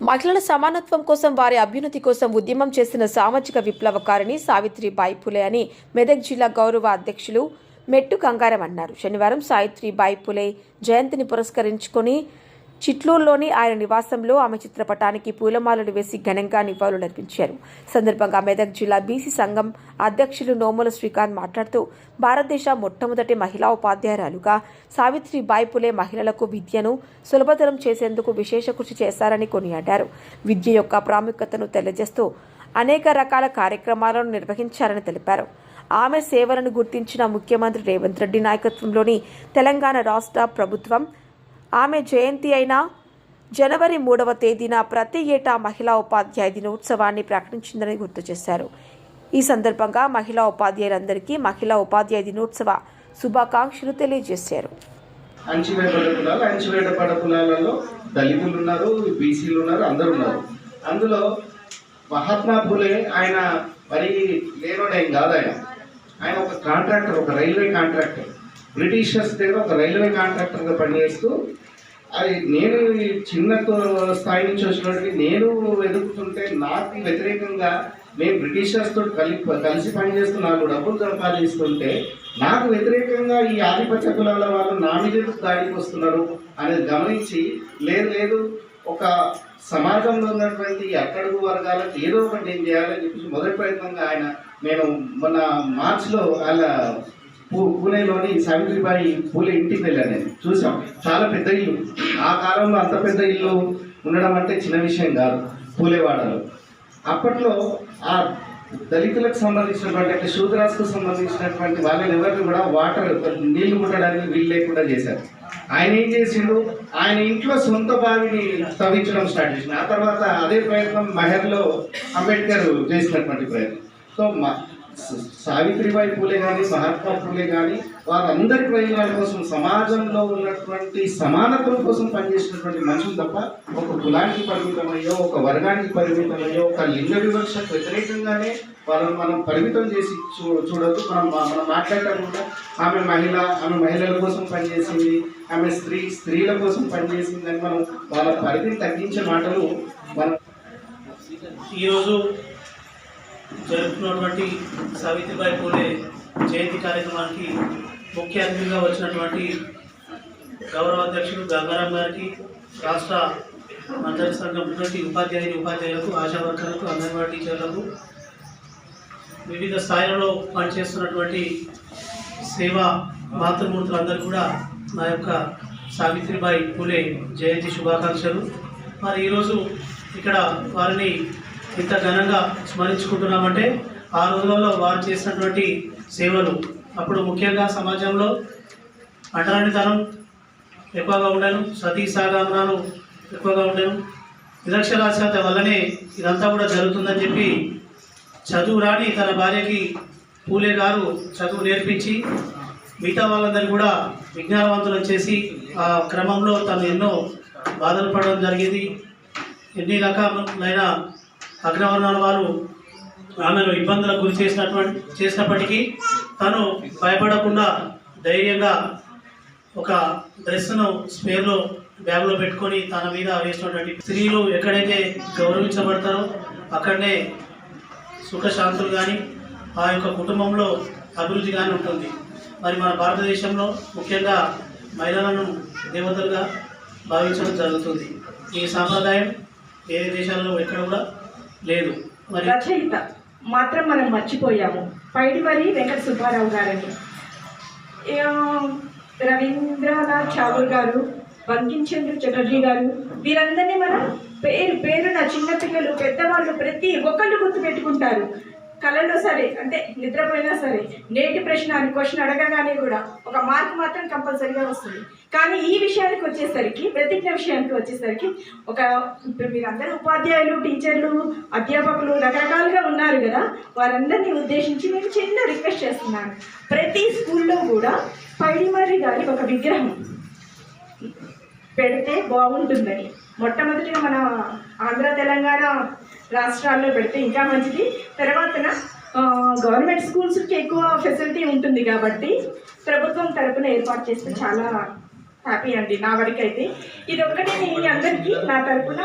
మహిళల సమానత్వం కోసం వారి అభ్యున్నతి కోసం ఉద్యమం చేసిన సామాజిక విప్లవకారిణి సావిత్రిబాయి పులే అని మెదక్ జిల్లా గౌరవ అధ్యక్షులు మెట్టు గంగారం అన్నారు. శనివారం సావిత్రిబాయి పులే జయంతిని పురస్కరించుకొని చిట్లూరులోని ఆయన నివాసంలో ఆమె చిత్రపటానికి పూలమాలలు వేసి ఘనంగా నివాళులర్పించారు. సందర్భంగా మెదక్ జిల్లా బీసీ సంఘం అధ్యక్షులు నోముల శ్రీకాంత్ మాట్లాడుతూ భారతదేశ మొట్టమొదటి మహిళా ఉపాధ్యాయురాలుగా సావిత్రిబాయి పులే మహిళలకు విద్యను సులభతరం చేసేందుకు విశేష కృషి చేశారని కొనియాడారు. విద్య యొక్క ప్రాముఖ్యతను తెలియజేస్తూ అనేక రకాల కార్యక్రమాలను నిర్వహించారని తెలిపారు. ఆమె సేవలను గుర్తించిన ముఖ్యమంత్రి రేవంత్ రెడ్డి నాయకత్వంలోని తెలంగాణ రాష్ట్ర ప్రభుత్వం ఆమె జయంతి అయిన జనవరి మూడవ తేదీన ప్రతి ఏటా మహిళా ఉపాధ్యాయ దినోత్సవాన్ని ప్రకటించిందని గుర్తు చేశారు. ఈ సందర్భంగా మహిళా ఉపాధ్యాయులందరికీ మహిళా ఉపాధ్యాయ దినోత్సవ శుభాకాంక్షలు తెలియజేశారు. అణచివేయబడ్డ కులాలు అణచివేయబడ్డ కులాలలో దళితులు ఉన్నారు బీసీలు ఉన్నారు అందరు ఉన్నారు అందులో మహాత్మా ఫులే ఆయన మరి లేనోడేం కాదు ఆయన. ఆయన ఒక కాంట్రాక్టర్ ఒక రైల్వే కాంట్రాక్టర్. బ్రిటిషర్స్ దగ్గర ఒక రైల్వే కాంట్రాక్టర్గా పనిచేస్తూ అది నేను చిన్న స్థాయి నుంచి వచ్చినటువంటి నేను ఎదుగుతుంటే నాకు వ్యతిరేకంగా నేను బ్రిటిషర్స్ తోటి కలిపి కలిసి పనిచేస్తున్నా నాకు డబ్బులు సంపాదిస్తుంటే నాకు వ్యతిరేకంగా ఈ ఆధిపత్య కులాల వాళ్ళు నా మీద దాడికి వస్తున్నారు అనేది గమనించి లేదు లేదు ఒక సమాజంలో ఉన్నటువంటి ఈ అట్టడుగు వర్గాలకు ఏదో ఒకటి ఏం చేయాలని చెప్పేసి మొదటి ప్రయత్నంగా ఆయన నేను మన మార్చిలో వాళ్ళ పూణేలోని సావిత్రిబాయి పూలే ఇంటికి వెళ్ళాను నేను. చూసాం చాలా పెద్ద ఇల్లు. ఆ కాలంలో అంత పెద్ద ఇల్లు ఉండడం అంటే చిన్న విషయం కాదు. పూలేవాడలో. అప్పట్లో ఆ దళితులకు సంబంధించినటువంటి అంటే శూద్రాస్కు సంబంధించినటువంటి వాళ్ళని ఎవరిని కూడా వాటర్ నీళ్ళు ముట్టడానికి వీలు లేకుండా చేశారు. ఆయన ఏం చేసిండు? ఆయన ఇంట్లో సొంత బావిని తవ్వించడం స్టార్ట్ చేసింది ఆ తర్వాత అదే ప్రయత్నం మహర్లో అంబేద్కర్ చేసినటువంటి ప్రయత్నం. సో సావిత్రిబాయి పూలే కానీ మహాత్మా పూలే కానీ వారందరి ప్రయోజనాల కోసం సమాజంలో ఉన్నటువంటి సమానత్వం కోసం పనిచేసినటువంటి మనుషులు తప్ప ఒక కులానికి పరిమితమయ్యో ఒక వర్గానికి పరిమితమయ్యో ఒక లింగ వివక్షకు వ్యతిరేకంగానే వాళ్ళని మనం పరిమితం చేసి చూ చూడదు మనం మనం మాట్లాడటం కూడా ఆమె మహిళ ఆమె మహిళల కోసం పనిచేసింది ఆమె స్త్రీ స్త్రీల కోసం పనిచేసింది అని మనం వాళ్ళ పరిధిని తగ్గించే మాటలు మనం ఈరోజు జరుపుకున్నటువంటి సావిత్రిబాయి పూలే జయంతి కార్యక్రమానికి ముఖ్య అతిథిగా వచ్చినటువంటి గౌరవ అధ్యక్షుడు గంగారాం గారికి రాష్ట్ర మంత్రి సంఘం ఉన్నటువంటి ఉపాధ్యాయుని ఉపాధ్యాయులకు ఆశా వర్కర్లకు అంగన్వాడీ టీచర్లకు వివిధ స్థాయిలలో పనిచేస్తున్నటువంటి సేవా మాతృమూర్తులందరూ కూడా నా యొక్క సావిత్రిబాయి పూలే జయంతి శుభాకాంక్షలు. మరి ఈరోజు ఇక్కడ వారిని ఇంత ఘనంగా స్మరించుకుంటున్నామంటే ఆ రోజులలో వారు చేసినటువంటి సేవలు. అప్పుడు ముఖ్యంగా సమాజంలో అంటరానితనం ఎక్కువగా ఉండను సతీ సాగమనాలు ఎక్కువగా ఉండను. నిరక్షరాస్యత వల్లనే ఇదంతా కూడా జరుగుతుందని చెప్పి చదువు రాని తన భార్యకి పూలే గారు చదువు నేర్పించి మిగతా వాళ్ళందరూ కూడా విజ్ఞానవంతులు చేసి ఆ క్రమంలో తను ఎన్నో బాధలు పడడం జరిగింది. ఎన్ని రకాలైన అగ్రవర్ణాల వారు ఆమెను ఇబ్బందులకు గురి చేసినటువంటి చేసినప్పటికీ తను భయపడకుండా ధైర్యంగా ఒక డ్రెస్ను స్పేర్లో బ్యాగ్లో పెట్టుకొని తన మీద వేసినటువంటి స్త్రీలు ఎక్కడైతే గౌరవించబడతారో అక్కడనే సుఖశాంతులు కానీ ఆ యొక్క కుటుంబంలో అభివృద్ధి కానీ ఉంటుంది. మరి మన భారతదేశంలో ముఖ్యంగా మహిళలను దేవతలుగా భావించడం జరుగుతుంది. ఈ సాంప్రదాయం ఏ దేశాల్లో ఎక్కడ కూడా లేదు. రచయిత మాత్రం మనం మర్చిపోయాము. పైడిమరి వెంకట సుబ్బారావు గారని. రవీంద్రనాథ్ ఠాగూర్ గారు బంకించంద్ర చటర్జీ గారు వీరందరినీ మనం పేరు పేరున చిన్నపిల్లలు పెద్దవాళ్ళు ప్రతి ఒక్కళ్ళు గుర్తుపెట్టుకుంటారు. కళలో సరే అంటే నిద్రపోయినా సరే నేటి ప్రశ్న అని క్వశ్చన్ అడగగానే కూడా ఒక మార్క్ మాత్రం కంపల్సరీగా వస్తుంది. కానీ ఈ విషయానికి వచ్చేసరికి ప్రతిజ్ఞ విషయానికి వచ్చేసరికి ఒక ఇప్పుడు మీరు అందరూ ఉపాధ్యాయులు టీచర్లు అధ్యాపకులు రకరకాలుగా ఉన్నారు కదా వారందరినీ ఉద్దేశించి నేను చిన్న రిక్వెస్ట్ చేస్తున్నాను. ప్రతి స్కూల్లో కూడా పైడిమర్రి గారి ఒక విగ్రహం పెడితే బాగుంటుందని. మొట్టమొదటిగా మన ఆంధ్ర తెలంగాణ రాష్ట్రాల్లో పెడితే ఇంకా మంచిది. తర్వాతన గవర్నమెంట్ స్కూల్స్కి ఎక్కువ ఫెసిలిటీ ఉంటుంది కాబట్టి ప్రభుత్వం తరపున ఏర్పాటు చేస్తే చాలా హ్యాపీ అండి నా వరకు అయితే ఇది ఒక్కటే మీ అందరికీ నా తరపున